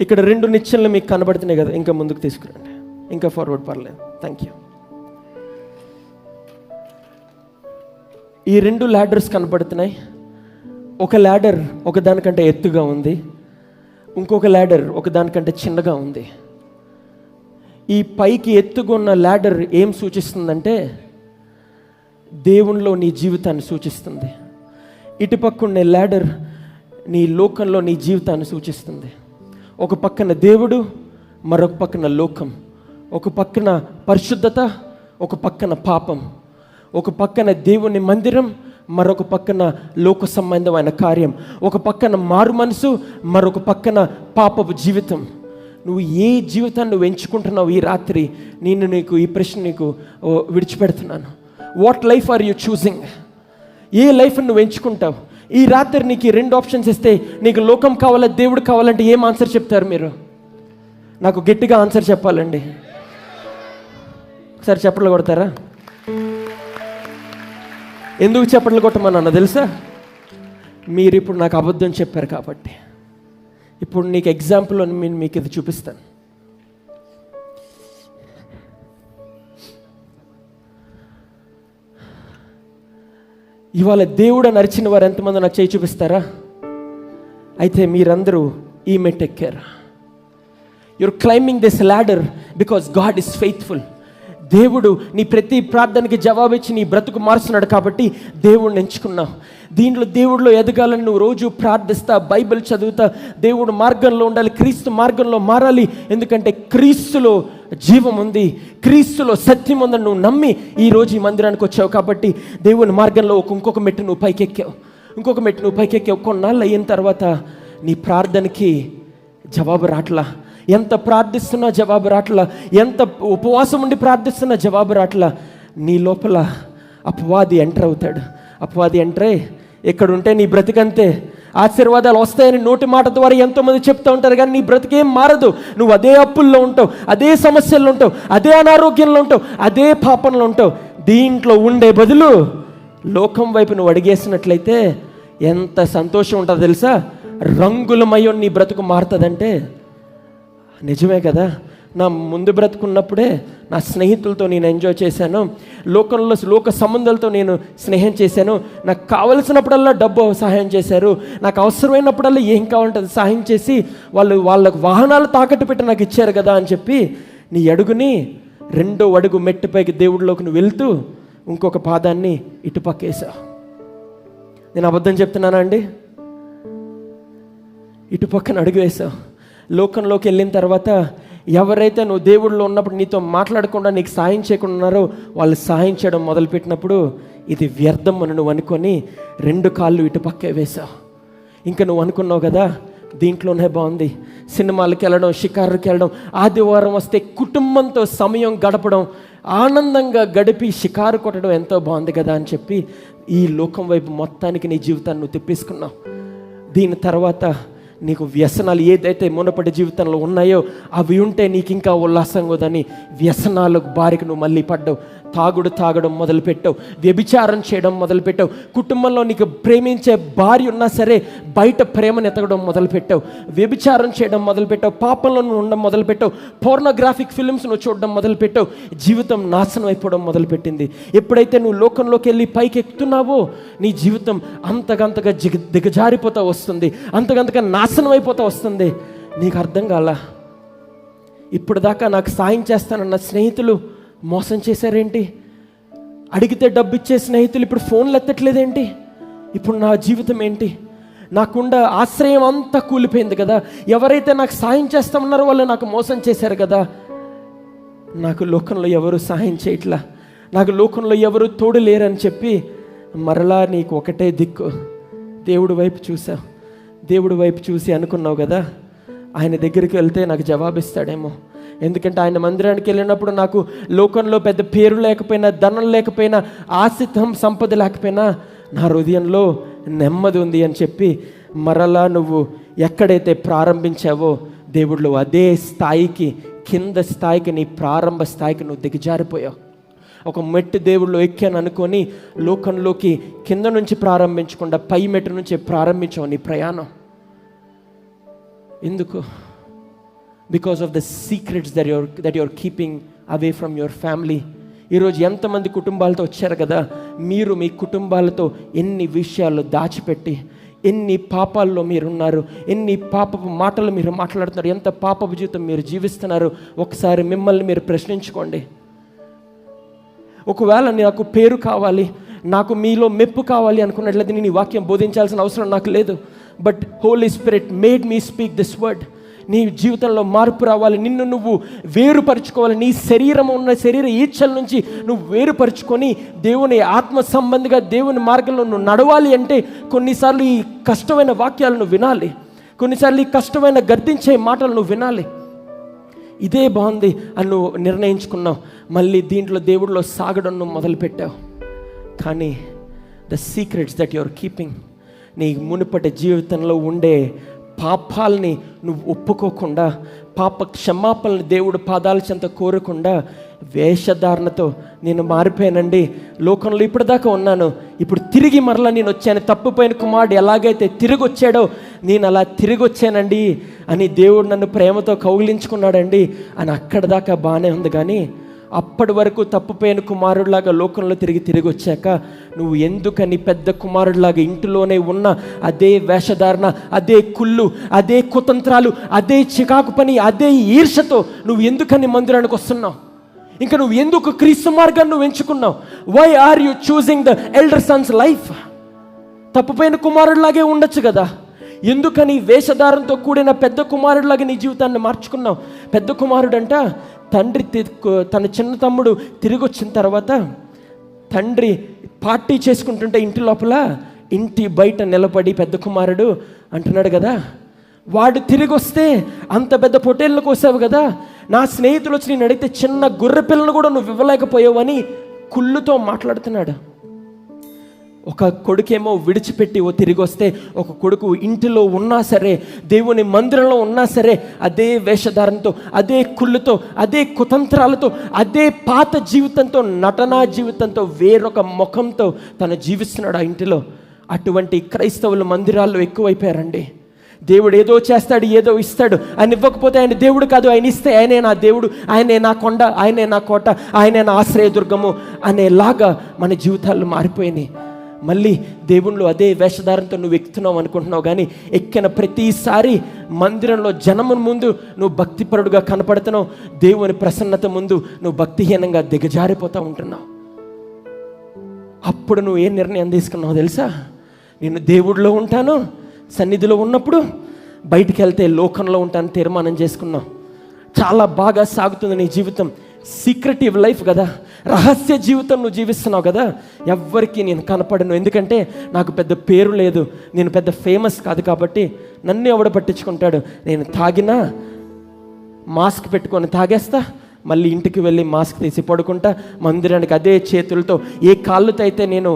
ఇక్కడ రెండు నిత్యంలో మీకు కనబడుతున్నాయి కదా ఇంకా ముందుకు తీసుకురండి. ఇంకా ఫార్వర్డ్ పర్లేదు. థ్యాంక్ యూ ఈ రెండు ల్యాడర్స్ కనపడుతున్నాయి ఒక ల్యాడర్ ఒకదానికంటే ఎత్తుగా ఉంది. ఇంకొక ల్యాడర్ ఒకదానికంటే చిన్నగా ఉంది. ఈ పైకి ఎత్తుగా ఉన్న ల్యాడర్ ఏం సూచిస్తుందంటే దేవునిలో నీ జీవితాన్ని సూచిస్తుంది. ఇటుపక్క ల్యాడర్ నీ లోకంలో నీ జీవితాన్ని సూచిస్తుంది. ఒక పక్కన దేవుడు మరొక పక్కన లోకం. ఒక పక్కన పరిశుద్ధత ఒక పక్కన పాపం. ఒక పక్కన దేవుని మందిరం మరొక పక్కన లోక సంబంధమైన కార్యం. ఒక పక్కన మారు మనసు మరొక పక్కన పాపపు జీవితం. నువ్వు ఏ జీవితాన్ని నువ్వు ఎంచుకుంటున్నావు ఈ రాత్రి? నేను నీకు ఈ ప్రశ్న నీకు విడిచిపెడుతున్నాను. What life are you choosing A life నువ్వు ఎంచుకుంటావు? ఈ రాత్రి నీకు రెండు ఆప్షన్స్ ఇస్తే నీకు లోకం కావాలా దేవుడు కావాలంటే ఏం ఆన్సర్ చెప్తారు మీరు? నాకు గట్టిగా ఆన్సర్ చెప్పాలండి. ఒకసారి చెప్పలు కొడతారా? ఎందుకు చెప్పట్లు కొట్టమన్నా తెలుసా? మీరు ఇప్పుడు నాకు అబద్ధం చెప్పారు కాబట్టి. ఇప్పుడు నీకు ఎగ్జాంపుల్ అని నేను మీకు ఇది చూపిస్తాను. ఇవాళ దేవుడు నరిచిన వారు ఎంతమంది నాకు చేయి చూపిస్తారా? అయితే మీరందరూ ఈ take care your climbing this ladder because God is faithful దేవుడు నీ ప్రతి ప్రార్థనకి జవాబిచ్చి నీ బ్రతుకు మారుస్తున్నాడు కాబట్టి దేవుడిని ఎంచుకున్నావు. దీంట్లో దేవుడిలో ఎదగాలని నువ్వు రోజు ప్రార్థిస్తా బైబిల్ చదువుతా దేవుడు మార్గంలో ఉండాలి క్రీస్తు మార్గంలో మారాలి. ఎందుకంటే క్రీస్తులో జీవం ఉంది. క్రీస్తులో సత్యం ఉందని నువ్వు నమ్మి ఈ రోజు ఈ మందిరానికి వచ్చావు కాబట్టి దేవుని మార్గంలో ఒక ఇంకొక మెట్టు నువ్వు పైకెక్కావు. ఇంకొక మెట్టు నువ్వు పైకెక్కావు. కొన్నాళ్ళు అయిన తర్వాత నీ ప్రార్థనకి జవాబు రాట్లా. ఎంత ప్రార్థిస్తున్నా జవాబు రాట్లా. ఎంత ఉపవాసం ఉండి ప్రార్థిస్తున్నా జవాబు రాట్లా. నీ లోపల అపవాది ఎంటర్ అవుతాడు. అపవాది ఎంటరే ఇక్కడ ఉంటే నీ బ్రతికంతే. ఆశీర్వాదాలు వస్తాయని నోటి మాట ద్వారా ఎంతోమంది చెప్తూ ఉంటారు కానీ నీ బ్రతికేం మారదు. నువ్వు అదే అప్పుల్లో ఉంటావు అదే సమస్యల్లో ఉంటావు అదే అనారోగ్యంలో ఉంటావు అదే పాపంలో ఉంటావు. దీంట్లో ఉండే బదులు లోకం వైపు నువ్వు అడిగేసినట్లయితే ఎంత సంతోషం ఉంటుందో తెలుసా? రంగులమయం నీ బ్రతుకు మారుతుందంటే నిజమే కదా? నా ముందు బ్రతుకున్నప్పుడే నా స్నేహితులతో నేను ఎంజాయ్ చేశాను. లోకంలో లోక సంబంధాలతో నేను స్నేహం చేశాను. నాకు కావలసినప్పుడల్లా డబ్బు సహాయం చేశారు. నాకు అవసరమైనప్పుడల్లా ఏం కావాలంటే సహాయం చేసి వాళ్ళు వాళ్ళకు వాహనాలు తాకట్టు పెట్టి నాకు ఇచ్చారు కదా అని చెప్పి నీ అడుగుని రెండో అడుగు మెట్టుపైకి దేవుడిలోకి నువ్వు వెళ్తూ ఇంకొక పాదాన్ని ఇటు నేను అబద్ధం చెప్తున్నానా అండి? ఇటుపక్కన అడుగు వేసావు లోకంలోకి వెళ్ళిన తర్వాత ఎవరైతే నువ్వు దేవుళ్ళు ఉన్నప్పుడు నీతో మాట్లాడకుండా నీకు సాయం చేయకుండా ఉన్నారో వాళ్ళు సాయం చేయడం మొదలుపెట్టినప్పుడు ఇది వ్యర్థం అని నువ్వు అనుకొని రెండు కాళ్ళు ఇటు పక్కే వేసావు ఇంకా నువ్వు అనుకున్నావు కదా దీంట్లోనే బాగుంది. సినిమాలకు వెళ్ళడం షికారుకి వెళ్ళడం ఆదివారం వస్తే కుటుంబంతో సమయం గడపడం ఆనందంగా గడిపి షికారు కొట్టడం ఎంతో బాగుంది కదా అని చెప్పి ఈ లోకం వైపు మొత్తానికి నీ జీవితాన్ని నువ్వు తిప్పేసుకున్నావు. దీని తర్వాత నీకు వ్యసనాలు ఏదైతే మునపటి జీవితంలో ఉన్నాయో అవి ఉంటే నీకు ఇంకా ఉల్లాసంగా ఉందని వ్యసనాలకు బారికి నువ్వు మళ్ళీ పడ్డావు. తాగుడు తాగడం మొదలుపెట్టావు. వ్యభిచారం చేయడం మొదలుపెట్టావు. కుటుంబంలో నీకు ప్రేమించే భార్య ఉన్నా సరే బయట ప్రేమను ఎతకడం మొదలుపెట్టావు. వ్యభిచారం చేయడం మొదలుపెట్టావు. పాపంలో నువ్వు ఉండడం మొదలుపెట్టావు. పోర్నోగ్రాఫిక్ ఫిల్మ్స్ను నువ్వు చూడడం మొదలుపెట్టావు. జీవితం నాశనం అయిపోవడం మొదలుపెట్టింది. ఎప్పుడైతే నువ్వు లోకంలోకి వెళ్ళి పైకి ఎక్కుతున్నావో నీ జీవితం అంతకంతగా జిగ దిగజారిపోతా వస్తుంది. అంతకంతగా నాశనం అయిపోతా వస్తుంది. నీకు అర్థం కాలా? ఇప్పుడు దాకా నాకు సాయం చేస్తానన్న స్నేహితులు మోసం చేశారేంటి? అడిగితే డబ్బు ఇచ్చే స్నేహితులు ఇప్పుడు ఫోన్లు ఎత్తట్లేదేంటి? ఇప్పుడు నా జీవితం ఏంటి? నాకుండా ఆశ్రయం అంతా కూలిపోయింది కదా. ఎవరైతే నాకు సాయం చేస్తామన్నారో వాళ్ళు నాకు మోసం చేశారు కదా. నాకు లోకంలో ఎవరు సాయం చేయట్లా? నాకు లోకంలో ఎవరు తోడు లేరని చెప్పి మరలా నీకు ఒకటే దిక్కు. దేవుడి వైపు చూసావు దేవుడి వైపు చూసి అనుకున్నావు కదా. ఆయన దగ్గరికి వెళ్తే నాకు జవాబిస్తాడేమో. ఎందుకంటే ఆయన మందిరానికి వెళ్ళినప్పుడు నాకు లోకంలో పెద్ద పేరు లేకపోయినా ధనం లేకపోయినా ఆసితం సంపద లేకపోయినా నా హృదయంలో నెమ్మది ఉంది అని చెప్పి మరలా నువ్వు ఎక్కడైతే ప్రారంభించావో దేవుళ్ళు అదే స్థాయికి కింద స్థాయికి నీ ప్రారంభ స్థాయికి నువ్వు దిగజారిపోయావు. ఒక మెట్టు దేవుళ్ళు ఎక్కాను అనుకొని లోకంలోకి కింద నుంచి ప్రారంభించకుండా పై మెట్టు నుంచి ప్రారంభించావు నీ ప్రయాణం. ఎందుకు? Because of the secrets that your that your keeping away from your family ఈరోజు ఎంతమంది కుటుంబాలతో వచ్చారు కదా? మీరు మీ కుటుంబాలతో ఎన్ని విషయాలు దాచిపెట్టి ఎన్ని పాపాల్లో మీరున్నారు ఎన్ని పాపపు మాటలు మీరు మాట్లాడుతున్నారు ఎంత పాపపు జీవితం మీరు జీవిస్తున్నారు? ఒకసారి మిమ్మల్ని మీరు ప్రశ్నించుకోండి. ఒకవేళ నాకు పేరు కావాలి నాకు మీలో మెప్పు కావాలి అనుకున్నట్లయితే నేను ఈ వాక్యం బోధించాల్సిన అవసరం నాకు లేదు. But Holy Spirit made me speak this word నీ జీవితంలో మార్పు రావాలి. నిన్ను నువ్వు వేరుపరుచుకోవాలి. నీ శరీరం ఉన్న శరీర ఈచ్ఛల నుంచి నువ్వు వేరుపరుచుకొని దేవుని ఆత్మ సంబంధిగా దేవుని మార్గంలో నువ్వు నడవాలి అంటే కొన్నిసార్లు ఈ కష్టమైన వాక్యాలను వినాలి. కొన్నిసార్లు ఈ కష్టమైన గర్దించే మాటలు నువ్వు వినాలి. ఇదే బాగుంది అని నువ్వు నిర్ణయించుకున్నావు. మళ్ళీ దీంట్లో దేవుడిలో సాగడం నువ్వు మొదలుపెట్టావు. కానీ the secrets that your keeping నీ మునుపటి జీవితంలో ఉండే పాపాలని నువ్వు ఒప్పుకోకుండా పాప క్షమాపణలు దేవుడు పాదాల చెంత కోరకుండా వేషధారణతో నేను మారిపోయానండి. లోకంలో ఇప్పటిదాకా ఉన్నాను. ఇప్పుడు తిరిగి మరలా నేను వచ్చాను. తప్పిపోయిన కుమారుడు ఎలాగైతే తిరిగి వచ్చాడో నేను అలా తిరిగి వచ్చానండి అని దేవుడు నన్ను ప్రేమతో కౌగిలించుకున్నాడండి. అని అక్కడ దాకా బాగానే ఉంది. కానీ అప్పటి వరకు తప్పుపోయిన కుమారుడిలాగా లోకంలో తిరిగి తిరిగి వచ్చాక నువ్వు ఎందుకని పెద్ద కుమారుడిలాగా ఇంటిలోనే ఉన్న? అదే వేషధారణ అదే కుళ్ళు అదే కుతంత్రాలు అదే చికాకు పని అదే ఈర్షతో నువ్వు ఎందుకని మందిరానికి వస్తున్నావు? ఇంకా నువ్వు ఎందుకు క్రీస్తు మార్గాన్ని నువ్వు ఎంచుకున్నావు? Why are you choosing the elder son's life తప్పుపోయిన కుమారుడిలాగే ఉండొచ్చు కదా? ఎందుకని వేషధారంతో కూడిన పెద్ద కుమారుడిలాగా నీ జీవితాన్ని మార్చుకున్నావు? పెద్ద కుమారుడంట తండ్రి తి- తన చిన్న తమ్ముడు తిరిగి వచ్చిన తర్వాత తండ్రి పార్టీ చేసుకుంటుంటే ఇంటి లోపల ఇంటి బయట నిలబడి పెద్ద కుమారుడు అంటున్నాడు కదా. వాడు తిరిగి వస్తే అంత పెద్ద పొటేళ్ళను కోసావు కదా. నా స్నేహితులు వచ్చి నేను అడిగితే చిన్న గొర్రె పిల్లను కూడా నువ్వు ఇవ్వలేకపోయావు అని కుళ్ళుతో మాట్లాడుతున్నాడు. ఒక కొడుకేమో విడిచిపెట్టి ఓ తిరిగి వస్తే ఒక కొడుకు ఇంటిలో ఉన్నా సరే దేవుని మందిరంలో ఉన్నా సరే అదే వేషధారంతో అదే కుళ్ళుతో అదే కుతంత్రాలతో అదే పాత జీవితంతో నటనా జీవితంతో వేరొక ముఖంతో తను జీవిస్తున్నాడు ఆ ఇంటిలో. అటువంటి క్రైస్తవులు మందిరాల్లో ఎక్కువైపోయారండి. దేవుడు ఏదో చేస్తాడు ఏదో ఇస్తాడు. ఆయన ఇవ్వకపోతే ఆయన దేవుడు కాదు. ఆయన ఇస్తే ఆయనే నా దేవుడు ఆయనే నా కొండ ఆయనే నా కోట ఆయనే నా ఆశ్రయదుర్గము అనేలాగా మన జీవితాలు మారిపోయినాయి. మళ్ళీ దేవుళ్ళు అదే వేషధారంతో నువ్వు ఎక్కుతున్నావు అనుకుంటున్నావు కానీ ఎక్కిన ప్రతిసారి మందిరంలో జనము ముందు నువ్వు భక్తిపరుడుగా కనపడుతున్నావు. దేవుని ప్రసన్నత ముందు నువ్వు భక్తిహీనంగా దిగజారిపోతూ ఉంటున్నావు. అప్పుడు నువ్వు ఏ నిర్ణయం తీసుకున్నావు తెలుసా? నేను దేవుడిలో ఉంటాను సన్నిధిలో ఉన్నప్పుడు బయటికి వెళ్తే లోకంలో ఉంటాను తీర్మానం చేసుకున్నావు. చాలా బాగా సాగుతుంది నీ జీవితం. సీక్రెటివ్ లైఫ్ కదా. రహస్య జీవితం నువ్వు జీవిస్తున్నావు కదా ఎవ్వరికి నేను కనపడను. ఎందుకంటే నాకు పెద్ద పేరు లేదు నేను పెద్ద ఫేమస్ కాదు కాబట్టి నన్ను ఎవడ పట్టించుకుంటాడు? నేను తాగినా మాస్క్ పెట్టుకొని తాగేస్తా మళ్ళీ ఇంటికి వెళ్ళి మాస్క్ తీసి పడుకుంటా మందిరానికి అదే చేతులతో ఏ కాళ్ళతో అయితే నేను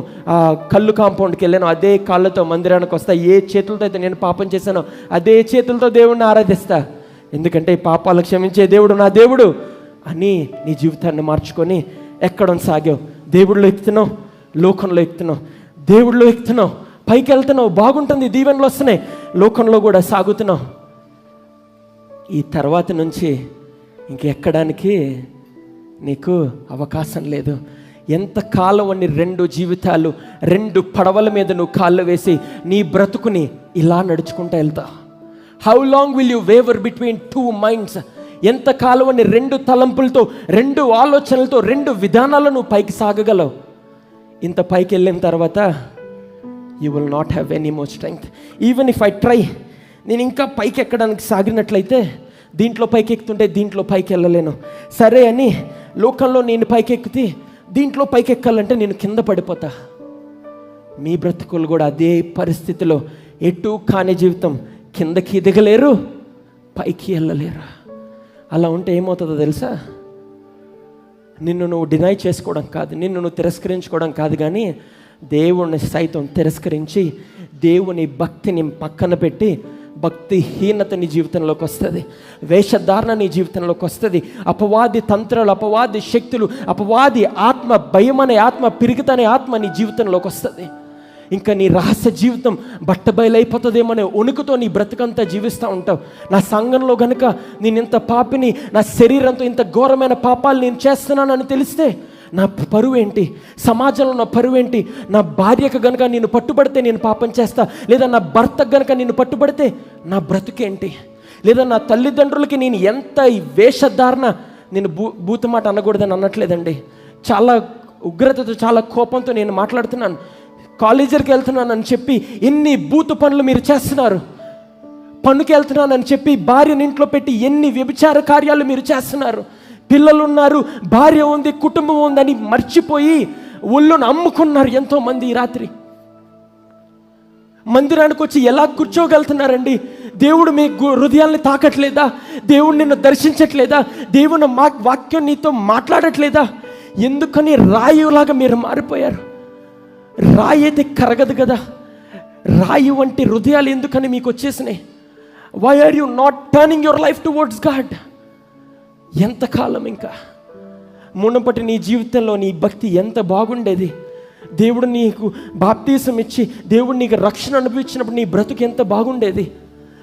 కళ్ళు కాంపౌండ్కి వెళ్ళానో అదే కాళ్ళతో మందిరానికి వస్తా ఏ చేతులతో అయితే నేను పాపం చేశానో అదే చేతులతో దేవుడిని ఆరాధిస్తా. ఎందుకంటే ఈ పాపాలు క్షమించే దేవుడు నా దేవుడు అని నీ జీవితాన్ని మార్చుకొని ఎక్కడం సాగావు దేవుడిలో ఎక్కుతున్నావు లోకంలో ఎక్కుతున్నావు. దేవుడిలో ఎక్కుతున్నావు పైకి వెళ్తున్నావు బాగుంటుంది దీవెనలు వస్తున్నాయి లోకంలో కూడా సాగుతున్నావు. ఈ తర్వాత నుంచి ఇంకెక్కడానికి నీకు అవకాశం లేదు. ఎంత కాలం అని రెండు జీవితాలు రెండు పడవల మీద నువ్వు కాళ్ళు వేసి నీ బ్రతుకుని ఇలా నడుచుకుంటూ వెళ్తా. How long will you waver between two minds ఎంత కాలం అని రెండు తలంపులతో రెండు ఆలోచనలతో రెండు విధానాలు నువ్వు పైకి సాగగలవు. ఇంత పైకి వెళ్ళిన తర్వాత you will not have any more strength even if I try నేను ఇంకా పైకి ఎక్కడానికి సాగినట్లయితే దీంట్లో పైకి ఎక్కుతుంటే దీంట్లో పైకి వెళ్ళలేను. సరే అని లోకంలో నేను పైకి ఎక్కితే దీంట్లో పైకి ఎక్కాలంటే నేను కింద పడిపోతా. మీ బ్రతుకులు కూడా అదే పరిస్థితిలో ఎటు కాని జీవితం కిందకి దిగలేరు పైకి వెళ్ళలేరు. అలా ఉంటే ఏమవుతుందో తెలుసా? నిన్ను నువ్వు డినై చేసుకోవడం కాదు నిన్ను నువ్వు తిరస్కరించుకోవడం కాదు కానీ దేవుణ్ణి సైతం తిరస్కరించి దేవుని భక్తిని పక్కన పెట్టి భక్తిహీనత నీ జీవితంలోకి వస్తుంది వేషధారణ నీ జీవితంలోకి వస్తుంది అపవాది తంత్రాలు అపవాది శక్తులు అపవాది ఆత్మ భయం అనే ఆత్మ పిరిగితనే ఆత్మ నీ జీవితంలోకి వస్తుంది. ఇంకా నీ రహస్య జీవితం బట్టబయలైపోతుందేమనే అనే నీ బ్రతుకంతా జీవిస్తూ ఉంటావు. నా సంఘంలో గనుక నేను ఇంత పాపిని నా శరీరంతో ఇంత ఘోరమైన పాపాలు నేను చేస్తున్నానని తెలిస్తే నా పరువు ఏంటి సమాజంలో నా పరువు ఏంటి నా భార్యకు గనుక నేను పట్టుబడితే నేను పాపం చేస్తా లేదా నా భర్తకు గనుక నేను పట్టుబడితే నా బ్రతుకేంటి? లేదా నా తల్లిదండ్రులకి నేను ఎంత వేషధారణ నేను భూ భూతమాట అనకూడదని అనట్లేదండి. చాలా ఉగ్రతతో చాలా కోపంతో నేను మాట్లాడుతున్నాను. కాలేజీకి వెళ్తున్నానని చెప్పి ఎన్ని బూతు పనులు మీరు చేస్తున్నారు? పనుకి వెళ్తున్నానని చెప్పి భార్యను ఇంట్లో పెట్టి ఎన్ని వ్యభిచార కార్యాలు మీరు చేస్తున్నారు? పిల్లలు ఉన్నారు భార్య ఉంది కుటుంబం ఉందని మర్చిపోయి ఒళ్ళును అమ్ముకున్నారు ఎంతోమంది ఈ రాత్రి. మందిరానికి వచ్చి ఎలా కూర్చోగలుగుతున్నారండి? దేవుడు మీ హృదయాల్ని తాకట్లేదా? దేవుడు నిన్ను దర్శించట్లేదా? దేవుని మా వాక్యం నీతో మాట్లాడట్లేదా? ఎందుకని రాయులాగా మీరు మారిపోయారు? రాయి అయితే కరగదు కదా. రాయి వంటి హృదయాలు ఎందుకని మీకు వచ్చేసినాయి? Why are you not turning your life towards God ఎంతకాలం ఇంకా? మునుపటి నీ జీవితంలో నీ భక్తి ఎంత బాగుండేది? దేవుడు నీకు బాప్తీసం ఇచ్చి దేవుడు నీకు రక్షణ అనుభవించినప్పుడు నీ బ్రతుకు ఎంత బాగుండేది?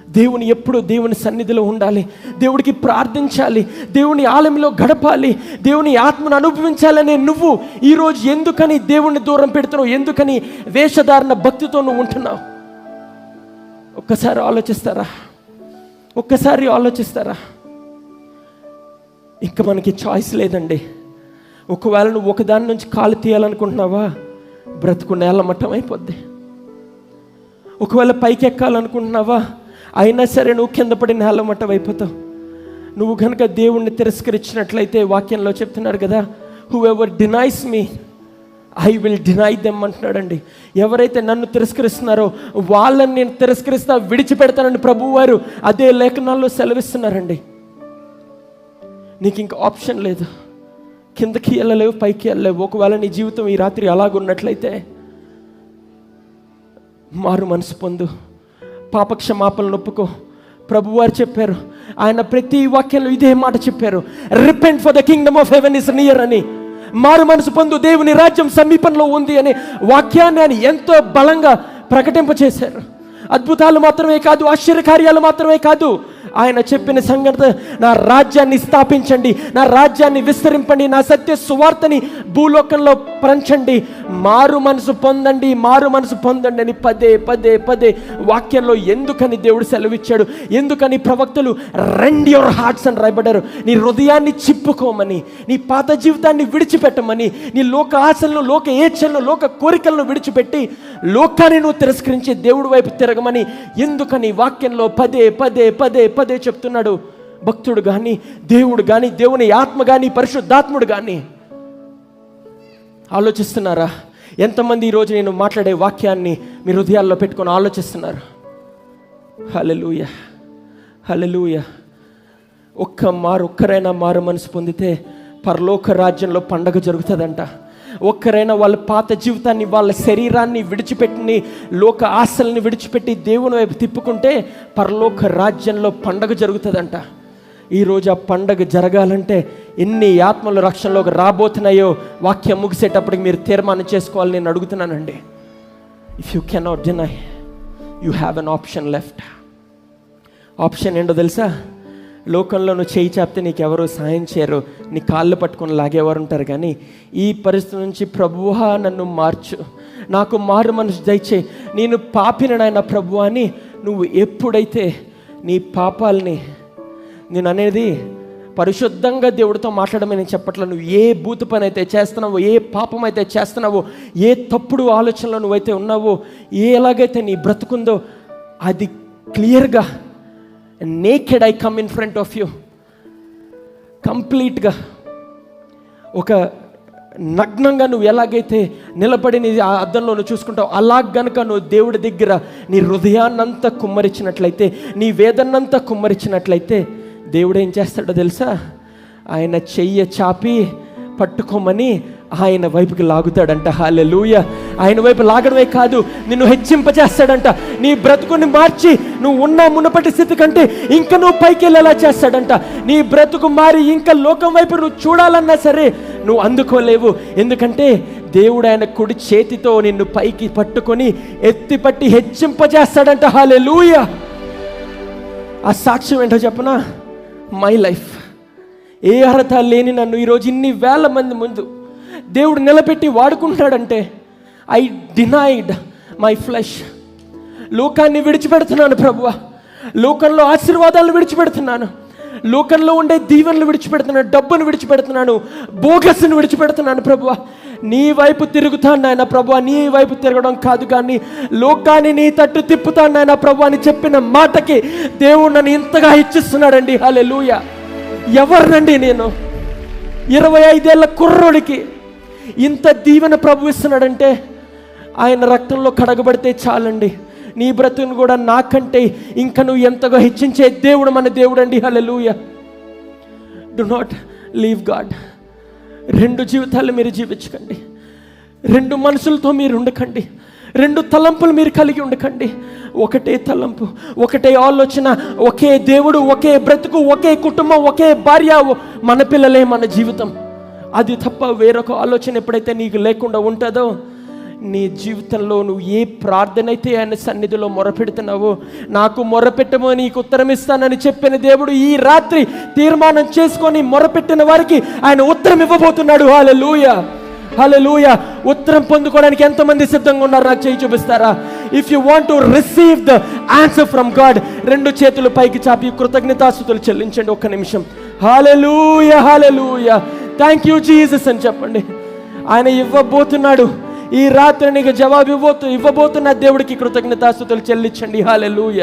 దేవుని ఎప్పుడు దేవుని సన్నిధిలో ఉండాలి? దేవుడికి ప్రార్థించాలి. దేవుని ఆలయంలో గడపాలి. దేవుని ఆత్మను అనుభవించాలనే నువ్వు ఈరోజు ఎందుకని దేవుణ్ణి దూరం పెడుతున్నావు? ఎందుకని వేషధారణ భక్తితో నువ్వు ఉంటున్నావు? ఒక్కసారి ఆలోచిస్తారా? ఒక్కసారి ఆలోచిస్తారా? ఇంకా మనకి చాయిస్ లేదండి. ఒకవేళ నువ్వు ఒకదాని నుంచి కాలు తీయాలనుకుంటున్నావా? బ్రతుకు నేల మట్టం అయిపోద్ది ఒకవేళ పైకి ఎక్కాలనుకుంటున్నావా అయినా సరే నువ్వు కింద పడి నేల అయిపోతావు నువ్వు కనుక దేవుణ్ణి తిరస్కరించినట్లయితే వాక్యంలో చెప్తున్నారు కదా whoever denies me I will deny them అంటున్నాడండి. ఎవరైతే నన్ను తిరస్కరిస్తున్నారో వాళ్ళని నేను తిరస్కరిస్తా విడిచిపెడతానని ప్రభువారు అదే లేఖనాల్లో సెలవిస్తున్నారండి. నీకు ఇంకా ఆప్షన్ లేదు. కిందకి వెళ్ళలేవు పైకి వెళ్ళలేవు. ఒకవేళ నీ జీవితం ఈ రాత్రి అలాగున్నట్లయితే మారు మనసు పొందు. పాపక్షమాపణలు ఒప్పుకో. ప్రభువారు చెప్పారు ఆయన ప్రతి వాక్యంలో ఇదే మాట చెప్పారు repent for the kingdom of heaven is near అని. మారు మనసు పొందు దేవుని రాజ్యం సమీపంలో ఉంది అనే వాక్యాన్ని ఆయన ఎంతో బలంగా ప్రకటింపచేశారు. అద్భుతాలు మాత్రమే కాదు ఆశ్చర్యకార్యాలు మాత్రమే కాదు ఆయన చెప్పిన సంగతి నా రాజ్యాన్ని స్థాపించండి నా రాజ్యాన్ని విస్తరింపండి నా సత్య సువార్తని భూలోకంలో పంచండి. మారు మనసు పొందండి మారు మనసు పొందండి అని పదే పదే పదే వాక్యంలో ఎందుకని దేవుడు సెలవిచ్చాడు? ఎందుకని ప్రవక్తలు రెండ్ యువర్ హార్ట్స్ అని రాయబడ్డారు. నీ హృదయాన్ని చిప్పుకోమని నీ పాత జీవితాన్ని విడిచిపెట్టమని నీ లోక ఆశలను లోక ఏచ్ఛలను లోక కోరికలను విడిచిపెట్టి లోకాన్ని నువ్వు తిరస్కరించి దేవుడి వైపు తిరగమని ఎందుకని వాక్యంలో పదే పదే పదే పదే చెప్తున్నాడు. భక్తుడు కానీ దేవుడు కానీ దేవుని ఆత్మ కానీ పరిశుద్ధాత్ముడు కానీ ఆలోచిస్తున్నారా? ఎంతమంది ఈరోజు నేను మాట్లాడే వాక్యాన్ని మీ హృదయాల్లో పెట్టుకొని ఆలోచిస్తున్నారు? హలలుయ హలలుయ ఒక్క మారు ఒక్కరైనా మారు మనసు పొందితే పరలోక రాజ్యంలో పండగ జరుగుతుందంట. ఒక్కరైనా వాళ్ళ పాత జీవితాన్ని వాళ్ళ శరీరాన్ని విడిచిపెట్టి లోక ఆశల్ని విడిచిపెట్టి దేవుని వైపు తిప్పుకుంటే పరలోక రాజ్యంలో పండగ జరుగుతుందంట. ఈరోజు ఆ పండగ జరగాలంటే ఎన్ని ఆత్మలు రక్షణలోకి రాబోతున్నాయో వాక్యం ముగిసేటప్పటికి మీరు తీర్మానం చేసుకోవాలని నేను అడుగుతున్నానండి. If you cannot deny you have an option left option ఏంటో తెలుసా? లోకంలో నువ్వు చేయి చాపితే నీకు ఎవరు సాయం చేయరు. నీ కాళ్ళు పట్టుకొని లాగేవారు ఉంటారు కానీ ఈ పరిస్థితి నుంచి ప్రభువా నన్ను మార్చు. నాకు మారు మనసు దయచే. నేను పాపిన నాయన ప్రభు అని నువ్వు ఎప్పుడైతే నీ పాపాలని నేను అనేది పరిశుద్ధంగా దేవుడితో మాట్లాడమని నేను చెప్పట్లేదు నువ్వు ఏ బూతు పని అయితే చేస్తున్నావో ఏ పాపం అయితే చేస్తున్నావో ఏ తప్పుడు ఆలోచనలో నువ్వైతే ఉన్నావో ఏ ఎలాగైతే నీ బ్రతుకుందో అది క్లియర్గా naked I come in front of you కంప్లీట్గా ఒక నగ్నంగా నువ్వు ఎలాగైతే నిలబడి నీ ఆ అద్దంలో నువ్వు చూసుకుంటావు అలా గనుక నువ్వు దేవుడి దగ్గర నీ హృదయాన్నంతా కుమ్మరించినట్లయితే నీ వేదన్నంతా కుమ్మరించినట్లయితే దేవుడు ఏం చేస్తాడో తెలుసా? ఆయన చెయ్య చాపి పట్టుకోమని ఆయన వైపుకి లాగుతాడంట. హాలెలూయ ఆయన వైపు లాగడమే కాదు నిన్ను హెచ్చింపచేస్తాడంట. నీ బ్రతుకుని మార్చి నువ్వు ఉన్న మునపటి స్థితి కంటే ఇంకా నువ్వు పైకి వెళ్ళేలా చేస్తాడంట. నీ బ్రతుకు మారి ఇంకా లోకం వైపు నువ్వు చూడాలన్నా సరే నువ్వు అందుకోలేవు. ఎందుకంటే దేవుడు ఆయన కుడి చేతితో నిన్ను పైకి పట్టుకొని ఎత్తి పట్టి హెచ్చింపజేస్తాడంట లూయ ఆ సాక్ష్యం ఏంటో చెప్పనా? మై లైఫ్ ఏ అర్హత లేని నన్ను ఈరోజు ఇన్ని వేల మంది ముందు దేవుడు నిలబెట్టి వాడుకుంటాడంటే ఐ డినైడ్ మై ఫ్లెష్ లోకాన్ని విడిచిపెడుతున్నాను ప్రభువ. లోకంలో ఆశీర్వాదాలు విడిచిపెడుతున్నాను. లోకంలో ఉండే దీవెనలు విడిచిపెడుతున్నాను డబ్బును విడిచిపెడుతున్నాను బోగస్ను విడిచిపెడుతున్నాను ప్రభువ. నీ వైపు తిరుగుతాను నాయన ప్రభు నీ వైపు తిరగడం కాదు కానీ లోకాన్ని నీ తట్టు తిప్పుతాను నాయన ప్రభు అని చెప్పిన మాటకి దేవుడు నన్ను ఇంతగా హెచ్చిస్తున్నాడండి. హలెలూయ ఎవరినండి నేను? ఇరవై ఐదేళ్ళ కుర్రోడికి ఇంత దీవెన ప్రభు ఇస్తున్నాడంటే ఆయన రక్తంలో కడగబడితే చాలండి. నీ బ్రతుకును కూడా నాకంటే ఇంకా నువ్వు ఎంతగా హెచ్చించే దేవుడు మన దేవుడు అండి hallelujah do not leave God రెండు జీవితాలు మీరు జీవించకండి. రెండు మనుషులతో మీరు ఉండకండి. రెండు తలంపులు మీరు కలిగి ఉండకండి. ఒకటే తలంపు ఒకటే ఆలోచన ఒకే దేవుడు ఒకే బ్రతుకు ఒకే కుటుంబం ఒకే భార్య మన పిల్లలే మన జీవితం. అది తప్ప వేరొక ఆలోచన ఎప్పుడైతే నీకు లేకుండా ఉంటుందో నీ జీవితంలో నువ్వు ఏ ప్రార్థన అయితే ఆయన సన్నిధిలో మొరపెడుతున్నావో నాకు మొరపెట్టమో నీకు ఉత్తరం ఇస్తానని చెప్పిన దేవుడు ఈ రాత్రి తీర్మానం చేసుకొని మొరపెట్టిన వారికి ఆయన ఉత్తరం ఇవ్వబోతున్నాడు. హాలూయ హాలూయ ఉత్తరం పొందుకోవడానికి ఎంతమంది సిద్ధంగా ఉన్నారు నాకు చేయి చూపిస్తారా? If you want to receive the answer from God రెండు చేతులు పైకి చాపి కృతజ్ఞతాస్తుతులు చెల్లించండి ఒక్క నిమిషం. Hallelujah hallelujah thank you Jesus అని చెప్పండి. ఆయన ఇవ్వబోతున్నాడు. ఈ రాత్రి నీకు జవాబు ఇవ్వబోతు ఇవ్వబోతున్న దేవుడికి కృతజ్ఞతాస్తుతులు చెల్లించండి. హాలెలూయ